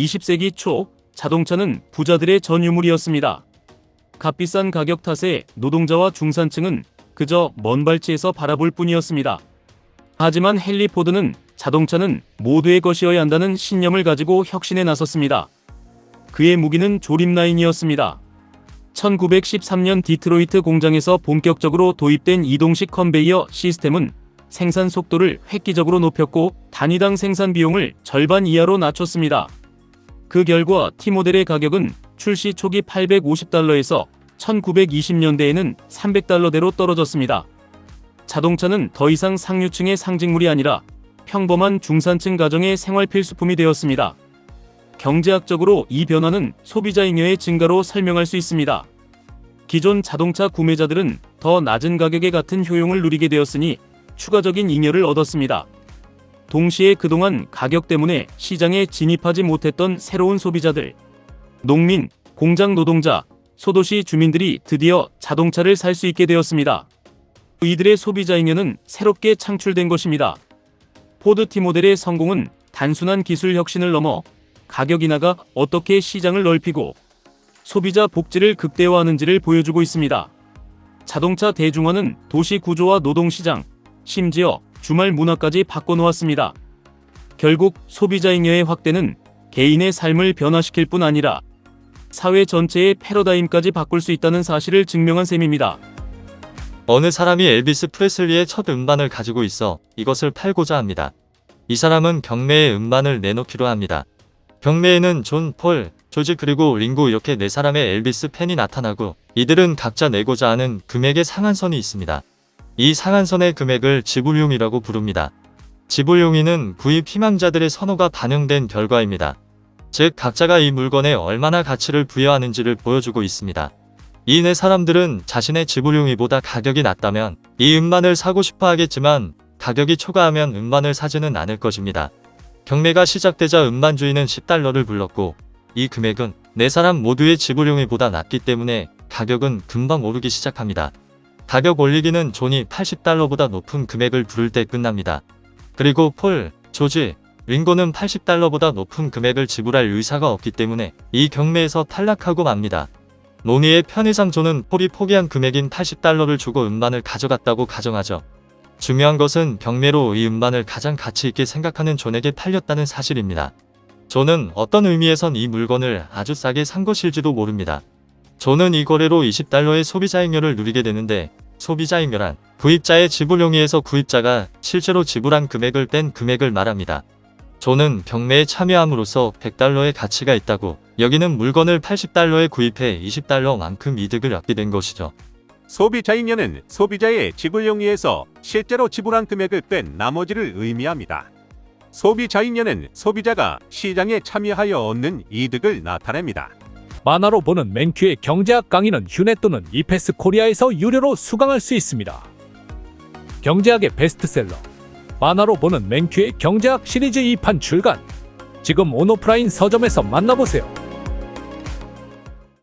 20세기 초 자동차는 부자들의 전유물이었습니다. 값비싼 가격 탓에 노동자와 중산층은 그저 먼 발치에서 바라볼 뿐이었습니다. 하지만 헨리 포드는 자동차는 모두의 것이어야 한다는 신념을 가지고 혁신에 나섰습니다. 그의 무기는 조립 라인이었습니다. 1913년 디트로이트 공장에서 본격적으로 도입된 이동식 컨베이어 시스템은 생산 속도를 획기적으로 높였고 단위당 생산 비용을 절반 이하로 낮췄습니다. 그 결과 T모델의 가격은 출시 초기 850달러에서 1920년대에는 300달러대로 떨어졌습니다. 자동차는 더 이상 상류층의 상징물이 아니라 평범한 중산층 가정의 생활 필수품이 되었습니다. 경제학적으로 이 변화는 소비자 잉여의 증가로 설명할 수 있습니다. 기존 자동차 구매자들은 더 낮은 가격에 같은 효용을 누리게 되었으니 추가적인 잉여를 얻었습니다. 동시에 그동안 가격 때문에 시장에 진입하지 못했던 새로운 소비자들, 농민, 공장 노동자, 소도시 주민들이 드디어 자동차를 살 수 있게 되었습니다. 이들의 소비자 잉여는 새롭게 창출된 것입니다. 포드 T 모델의 성공은 단순한 기술 혁신을 넘어 가격 인하가 어떻게 시장을 넓히고 소비자 복지를 극대화하는지를 보여주고 있습니다. 자동차 대중화는 도시 구조와 노동시장, 심지어 주말 문화까지 바꿔놓았습니다. 결국 소비자 잉여의 확대는 개인의 삶을 변화시킬 뿐 아니라 사회 전체의 패러다임까지 바꿀 수 있다는 사실을 증명한 셈입니다. 어느 사람이 엘비스 프레슬리의 첫 음반을 가지고 있어 이것을 팔고자 합니다. 이 사람은 경매에 음반을 내놓기로 합니다. 경매에는 존, 폴, 조지 그리고 링고 이렇게 네 사람의 엘비스 팬이 나타나고 이들은 각자 내고자 하는 금액의 상한선이 있습니다. 이 상한선의 금액을 지불용이라고 부릅니다. 지불용이는 구입 희망자들의 선호가 반영된 결과입니다. 즉 각자가 이 물건에 얼마나 가치를 부여하는지를 보여주고 있습니다. 이네 사람들은 자신의 지불용이보다 가격이 낮다면 이 음반을 사고 싶어 하겠지만 가격이 초과하면 음반을 사지는 않을 것입니다. 경매가 시작되자 음반 주인은 10달러를 불렀고 이 금액은 네 사람 모두의 지불용이보다 낮기 때문에 가격은 금방 오르기 시작합니다. 가격 올리기는 존이 80달러보다 높은 금액을 부를 때 끝납니다. 그리고 폴, 조지, 링고는 80달러보다 높은 금액을 지불할 의사가 없기 때문에 이 경매에서 탈락하고 맙니다. 논의의 편의상 존은 폴이 포기한 금액인 80달러를 주고 음반을 가져갔다고 가정하죠. 중요한 것은 경매로 이 음반을 가장 가치 있게 생각하는 존에게 팔렸다는 사실입니다. 존은 어떤 의미에선 이 물건을 아주 싸게 산 것일지도 모릅니다. 존은 이 거래로 20달러의 소비자 잉여를 누리게 되는데 소비자 잉여란 구입자의 지불용의에서 구입자가 실제로 지불한 금액을 뺀 금액을 말합니다. 존은 경매에 참여함으로써 100달러의 가치가 있다고 여기는 물건을 80달러에 구입해 20달러만큼 이득을 얻게 된 것이죠. 소비자 잉여는 소비자의 지불용의에서 실제로 지불한 금액을 뺀 나머지를 의미합니다. 소비자 잉여는 소비자가 시장에 참여하여 얻는 이득을 나타냅니다. 만화로 보는 맨큐의 경제학 강의는 휴넷 또는 이페스 코리아에서 유료로 수강할 수 있습니다. 경제학의 베스트셀러 만화로 보는 맨큐의 경제학 시리즈 2판 출간 지금 온오프라인 서점에서 만나보세요.